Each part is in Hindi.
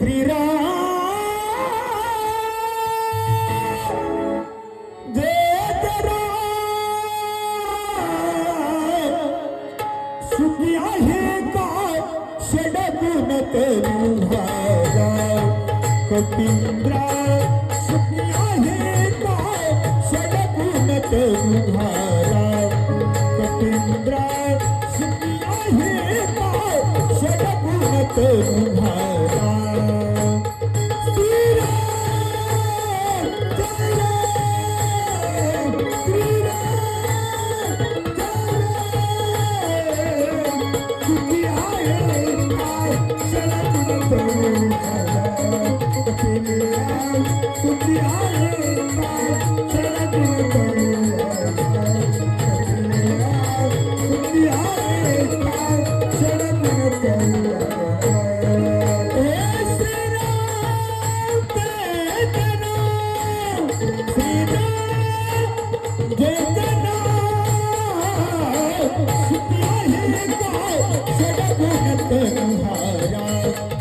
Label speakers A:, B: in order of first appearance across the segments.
A: श्री है का षडक न कपिंद्रा, सुखिया है का षडक न तेरू कपिंद्रा, सुखिया है का षडक न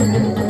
B: Thank you.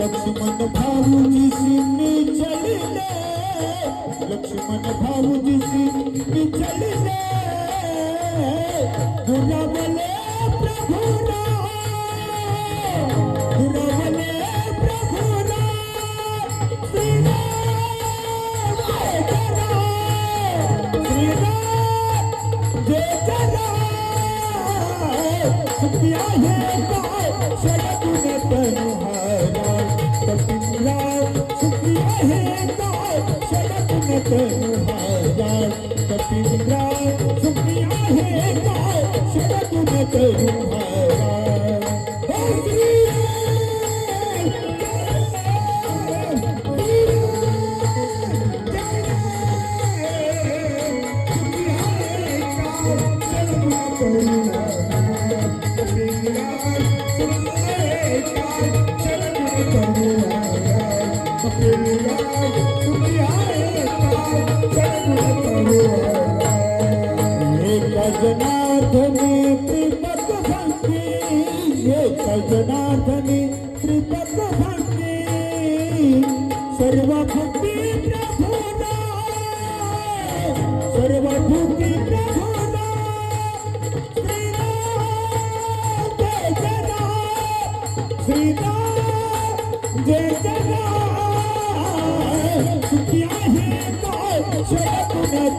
A: लक्ष्मण भाऊजी सिंनी चलले लक्ष्मण भाऊजी सिंनी चलले गुलाबले प्रभुरा गुलाबले प्रभुरा श्रीराम जय जरा श्रीराम जय जरा सुकिया है छॾी राम सुकिया हा जनार्दने त्रिपत सांगते एक जनार्दने त्रिपत सांगते सर्व भक्ती प्रभू सर्व प्रभू